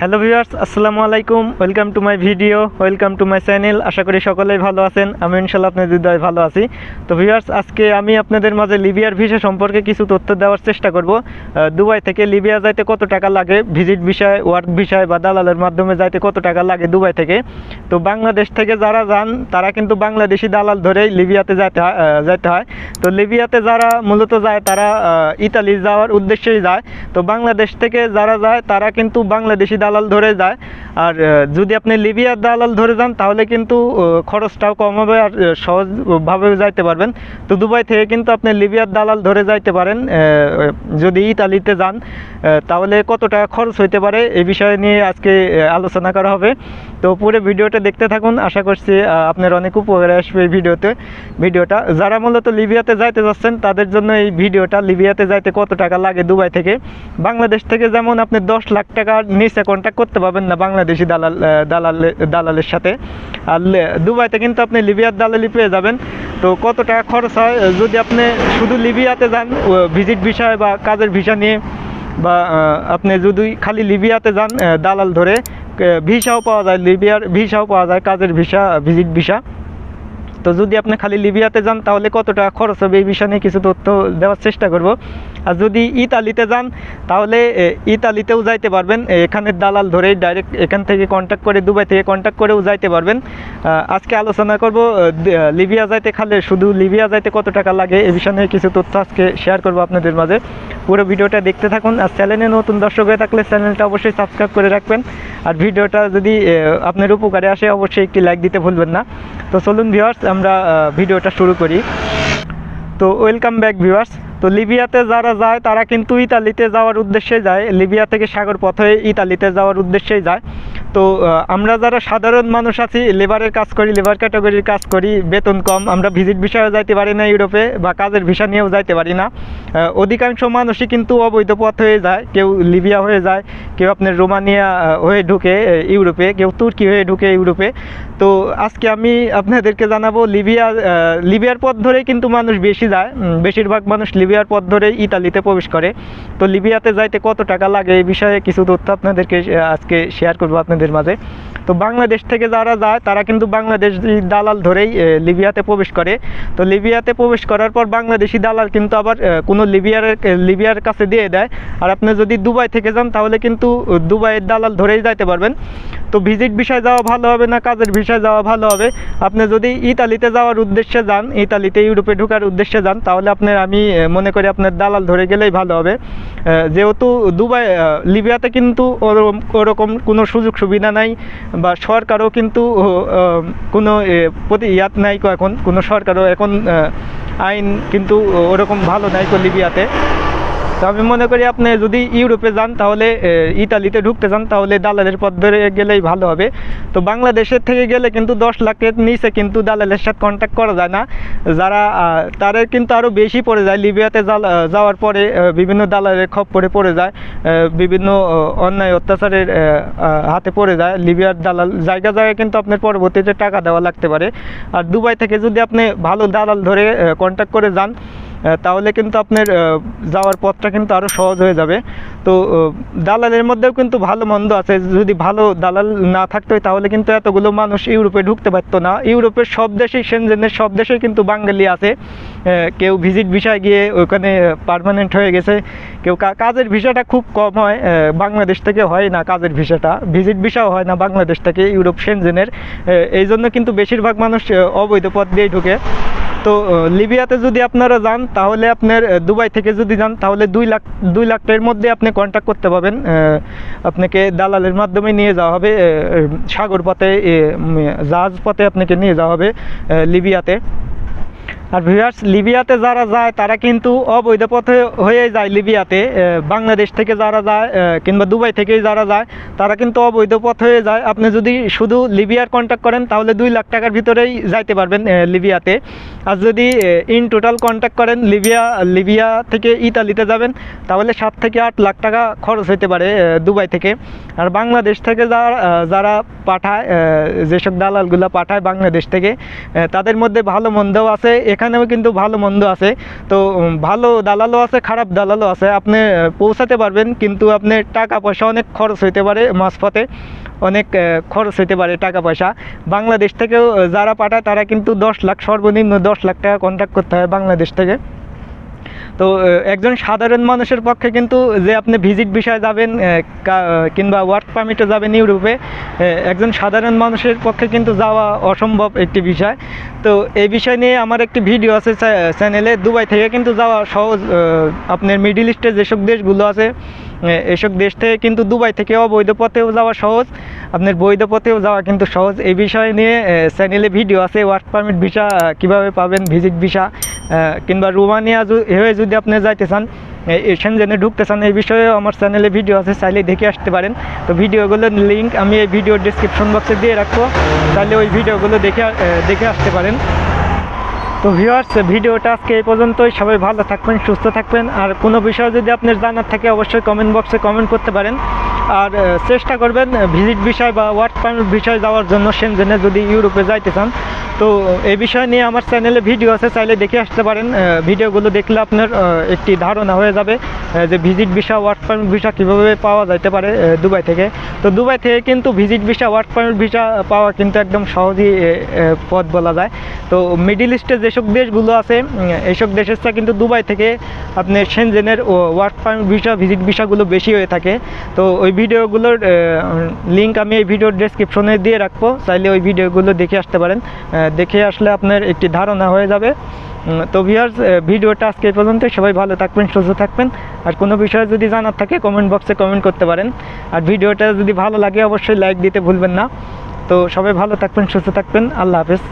Hello viewers, আসসালামু আলাইকুম। Welcome to my video, welcome to my channel. আশা করি সকলেই ভালো আছেন। আমি ইনশাল্লাহ আপনাদের হৃদয় ভালো আছি। তো ভিউয়ার্স, আজকে আমি আপনাদের মাঝে লিবিয়ার ভিসা সম্পর্কে কিছু তথ্য দেওয়ার চেষ্টা করব। দুবাই থেকে লিবিয়া যাইতে কত টাকা লাগে? ভিজিট বিষয়, ওয়ার্ক বিষয় বা দালালের মাধ্যমে যাইতে কত টাকা লাগে দুবাই থেকে? তো বাংলাদেশ থেকে যারা যান, তারা কিন্তু বাংলাদেশি দালাল ধরেই লিবিয়াতে যাইতে হয় যাইতে হয়। তো লিবিয়াতে যারা মূলত যায়, তারা ইতালি যাওয়ার উদ্দেশ্যেই যায়। তো বাংলাদেশ থেকে যারা যায়, তারা কিন্তু বাংলাদেশি দালাল ধরে যায়। আর যদি আপনি লিবিয়ার দালাল ধরে যান, তাহলে কিন্তু খরচটাও কম হবে আর সহজভাবে যাইতে পারবেন। তো দুবাই থেকে কিন্তু আপনি লিবিয়ার দালাল ধরে যাইতে পারেন যদি ইতালিতে যান তাহলে কত টাকা খরচ হইতে পারে এই বিষয়ে নিয়ে আজকে আলোচনা করা হবে। তো পুরো ভিডিওটা দেখতে থাকুন। আশা করছি আপনার অনেক উপকারে আসবে এই ভিডিওতে, ভিডিওটা। যারা মূলত লিবিয়াতে যাইতে যাচ্ছেন, তাদের জন্য এই ভিডিওটা, লিবিয়াতে যাইতে কত টাকা লাগে দুবাই থেকে? বাংলাদেশ থেকে যেমন আপনি দশ লাখ টাকার নিচে কন্ট্যাক্ট করতে পারবেন না বাংলাদেশি দালাল দালাল, দালালের সাথে। আর দুবাইতে কিন্তু আপনি লিবিয়ার দালালি পেয়ে যাবেন। তো কত টাকা খরচ হয়? যদি আপনি শুধু লিবিয়াতে যান ভিজিট বিষয় বা কাজের ভিসা নিয়ে, বা আপনি যদি খালি লিবিয়াতে যান দালাল ধরে ভিসাও পাওয়া যায়, লিবিয়ার ভিসাও পাওয়া যায়, কাজের ভিসা ভিজিট ভিসা তো যদি আপনি খালি লিবিয়াতে যান তাহলে কত টাকা খরচ হবে? এই বিষয় কিছু তথ্য দেওয়ার চেষ্টা করব। আর যদি ইতালিতে যান তাহলে এ, ইতালিতেও যাইতে পারবেন। এ, এখানের দালাল ধরেই ডাইরেক্ট এখান থেকে কন্ট্যাক্ট করে দুবাই থেকে কন্ট্যাক্ট করেও যাইতে পারবেন। আজকে আলোচনা করব লিবিয়া যাইতে খালে শুধু লিবিয়া যাইতে কত টাকা লাগে? এই বিষয় নিয়ে কিছু তথ্য আজকে শেয়ার করব আপনাদের মাঝে। পুরো ভিডিওটা দেখতে থাকুন। আর চ্যানেলে নতুন দর্শক হয়ে থাকলে চ্যানেলটা অবশ্যই সাবস্ক্রাইব করে রাখবেন। আর ভিডিওটা যদি আপনার উপকারে আসে অবশ্যই একটি লাইক দিতে ভুলবেন না। তো চলুন ভিউয়ার্স আমরা ভিডিওটা শুরু করি। তো ওয়েলকাম ব্যাক ভিউয়ার্স তো লিবিয়াতে যারা যায়, তারা কিন্তু ইতালিতে যাওয়ার উদ্দেশ্যে যায়। লিবিয়া থেকে সাগর পথে ইতালিতে যাওয়ার উদ্দেশ্যেই যায়। তো আমরা যারা সাধারণ মানুষ আছি লেবারের কাজ করি লেবার ক্যাটাগরির কাজ করি, বেতন কম, আমরা ভিজিট বিষয়ে যাইতে পারি না ইউরোপে বা কাজের ভিসা নিয়েও যাইতে পারি না। অধিকাংশ মানুষই কিন্তু অবৈধ পথ হয়ে যায়, কেউ লিবিয়া হয়ে যায়, কেউ আপনার রোমানিয়া হয়ে ঢুকে ইউরোপে, কেউ তুর্কি হয়ে ঢুকে ইউরোপে। তো, আজকে আমি আপনাদেরকে জানাব, লিবিয়া লিবিয়ার পথ ধরেই কিন্তু মানুষ বেশি যায় বেশিরভাগ মানুষ লিবিয়ার পথ ধরেই ইতালিতে প্রবেশ করে। তো, লিবিয়াতে যাইতে কত টাকা লাগে এই বিষয়ে কিছু তথ্য আপনাদেরকে আজকে শেয়ার করব আপনাদের মাঝে তো বাংলাদেশ থেকে যারা যায়, তারা কিন্তু বাংলাদেশি দালাল ধরেই লিবিয়াতে প্রবেশ করে। তো লিবিয়াতে প্রবেশ করার পর বাংলাদেশি দালাল কিন্তু আবার কোনো লিবিয়ার লিবিয়ার কাছে দিয়ে দেয়। আর আপনি যদি দুবাই থেকে যান, তাহলে কিন্তু দুবাইয়ের দালাল ধরেই যাইতে পারবেন। তো ভিজিট বিষয় যাওয়া ভালো হবে না কাজের বিষয় যাওয়া ভালো হবে? আপনি যদি ইতালিতে যাওয়ার উদ্দেশ্যে যান, ইতালিতে, ইউরোপে ঢোকার উদ্দেশ্যে যান, তাহলে আপনার আমি মনে করি আপনার দালাল ধরে গেলেই ভালো হবে। যেহেতু দুবাই লিবিয়াতে কিন্তু ওরকম কোনো সুযোগ সুবিধা নাই। বা সরকারও কিন্তু কোনো প্রতি ইয়াত নাই এখন, কোনো সরকারও এখন আইন কিন্তু ওরকম ভালো নাই লিবিয়াতে। তো আমি মনে করি আপনি যদি ইউরোপে যান তাহলে ইতালিতে ঢুকতে চান তাহলে দালালের পথ ধরে গেলেই ভালো হবে। তো বাংলাদেশের থেকে গেলে কিন্তু দশ লাখের নিচে কিন্তু দালালের সাথে কন্ট্যাক্ট করা যায় না। যারা তাদের কিন্তু আরও বেশি পড়ে যায়। লিবিয়াতে যাওয়ার পরে বিভিন্ন দালালের খপ্পরে পড়ে যায় বিভিন্ন অন্যায় অত্যাচারের হাতে পড়ে যায়। লিবিয়ার দালাল, জায়গা জায়গায় কিন্তু আপনার পরবর্তীতে টাকা দেওয়া লাগতে পারে। আর দুবাই থেকে যদি আপনি ভালো দালাল ধরে কন্ট্যাক্ট করে যান তাহলে কিন্তু আপনার যাওয়ার পথটা কিন্তু আরও সহজ হয়ে যাবে। তো দালালের মধ্যেও কিন্তু ভালো মন্দ আছে। যদি ভালো দালাল না থাকতো, তাহলে কিন্তু এতগুলো মানুষ ইউরোপে ঢুকতে পারতো না। ইউরোপের সব দেশেই সেনজেনের সব দেশেই কিন্তু বাঙালি আছে। কেউ ভিজিট ভিসায় গিয়ে ওখানে পার্মানেন্ট হয়ে গেছে। কেউ কাজের ভিসাটা খুব কম হয়। বাংলাদেশ থেকে হয় না কাজের ভিসাটা ভিজিট ভিসাও হয় না বাংলাদেশ থেকে, ইউরোপ সেনজেনের এই জন্য কিন্তু বেশিরভাগ মানুষ অবৈধ পথ দিয়েই ঢুকে। তো লিবিয়াতে যদি আপনারা যান, তাহলে আপনার দুবাই থেকে যদি যান, তাহলে দুই লাখ দুই লাখ টাকার মধ্যে আপনি কন্ট্যাক্ট করতে পারবেন। আপনাকে দালালের মাধ্যমে নিয়ে যাওয়া হবে সাগর পথে জাহাজ পথে আপনাকে নিয়ে যাওয়া হবে লিবিয়াতে। আর ভিউয়ার্স লিবিয়াতে যারা যায়, তারা কিন্তু অবৈধ পথে হয়ে যায় লিবিয়াতে। বাংলাদেশ থেকে যারা যায় কিংবা দুবাই থেকেই যারা যায়, তারা কিন্তু অবৈধ পথ হয়ে যায়। আপনি যদি শুধু লিবিয়ার কন্ট্যাক্ট করেন, তাহলে দুই লাখ টাকার ভিতরেই যাইতে পারবেন লিবিয়াতে। আর যদি ইন টোটাল কন্ট্যাক্ট করেন, লিবিয়া লিবিয়া থেকে ইতালিতে যাবেন, তাহলে সাত থেকে আট লাখ টাকা খরচ হতে পারে দুবাই থেকে। আর বাংলাদেশ থেকে যারা যারা পাঠায় যেসব দালালগুলো পাঠায় বাংলাদেশ থেকে তাদের মধ্যে ভালো মন্দও আছে। এখানে এখানেও কিন্তু ভালো মন্দ আছে। তো ভালো দালালও আছে, খারাপ দালালও আছে। আপনি পৌঁছাতে পারবেন, কিন্তু আপনি টাকা পয়সা অনেক খরচ হইতে পারে মাঝপথে। অনেক খরচ হইতে পারে টাকা পয়সা। বাংলাদেশ থেকেও যারা পাঠায়, তারা কিন্তু দশ লাখ, সর্বনিম্ন দশ লাখ টাকা কন্ট্যাক্ট করতে হয় বাংলাদেশ থেকে। তো একজন সাধারণ মানুষের পক্ষে কিন্তু যে আপনি ভিজিট বিষয়ে যাবেন কিংবা ওয়ার্ক পারমিটে যাবেন ইউরোপে একজন সাধারণ মানুষের পক্ষে কিন্তু যাওয়া অসম্ভব একটি বিষয়। তো, এই বিষয় নিয়ে আমার একটি ভিডিও আছে চ্যানেলে দুবাই থেকে কিন্তু যাওয়া সহজ আপনার মিডিল ইস্টে যেসব দেশগুলো আছে এসব দেশ থেকে কিন্তু দুবাই থেকে অবৈধ পথেও যাওয়া সহজ, আপনার বৈধ পথেও যাওয়া কিন্তু সহজ। এই বিষয় নিয়ে চ্যানেলে ভিডিও আছে ওয়ার্ক পারমিট ভিসা কীভাবে পাবেন ভিজিট ভিসা কিংবা রোমানিয়া হয়ে যদি আপনি যাইতে চান সেনজেনে ঢুকতে চান, এই বিষয়ে আমার চ্যানেলে ভিডিও আছে, চাইলে দেখে আসতে পারেন। তো ভিডিওগুলোর লিঙ্ক আমি এই ভিডিও ডিসক্রিপশন বক্সে দিয়ে রাখব। তাহলে ওই ভিডিওগুলো দেখে দেখে আসতে পারেন। তো ভিউয়ার্স ভিডিওটা আজকে এই পর্যন্তই। সবাই ভালো থাকবেন, সুস্থ থাকবেন। আর কোনো বিষয় যদি আপনার জানার থাকে, অবশ্যই কমেন্ট বক্সে কমেন্ট করতে পারেন। আর চেষ্টা করবেন ভিজিট বিষয় বা ওয়ার্ক পারমিট বিষয় যাওয়ার জন্য সেনজেনে যদি ইউরোপে যাইতে চান। তো এই বিষয় নিয়ে আমার চ্যানেলে ভিডিও আছে, চাইলে দেখে আসতে পারেন। ভিডিওগুলো দেখলে আপনার একটি ধারণা হয়ে যাবে যে visit visa work permit visa কীভাবে পাওয়া যাইতে পারে দুবাই থেকে। তো দুবাই থেকে কিন্তু visit visa work permit visa পাওয়া কিন্তু একদম সহজেই পথ বলা যায়। তো মিডিল ইস্টে যেসব দেশগুলো আছে এইসব দেশের চেয়ে কিন্তু দুবাই থেকে আপনি সেনজেনের ওয়ার্ক পারমিট ভিসা ভিজিট ভিসাগুলো বেশি হয়ে থাকে। তো ওই ভিডিওগুলোর লিঙ্ক আমি এই ভিডিওর ডেসক্রিপশনে দিয়ে রাখব, চাইলে ওই ভিডিওগুলো দেখে আসতে পারেন। দেখে আসলে আপনার একটি ধারণা হয়ে যাবে। তো ভিউয়ার্স ভিডিওটা আজকে এই পর্যন্ত। সবাই ভালো থাকবেন, সুস্থ থাকবেন। আর কোনো বিষয়ে যদি জানার থাকে কমেন্ট বক্সে কমেন্ট করতে পারেন। আর ভিডিওটা যদি ভালো লাগে, অবশ্যই লাইক দিতে ভুলবেন না। তো সবাই ভালো থাকবেন, সুস্থ থাকবেন। আল্লাহ হাফেজ।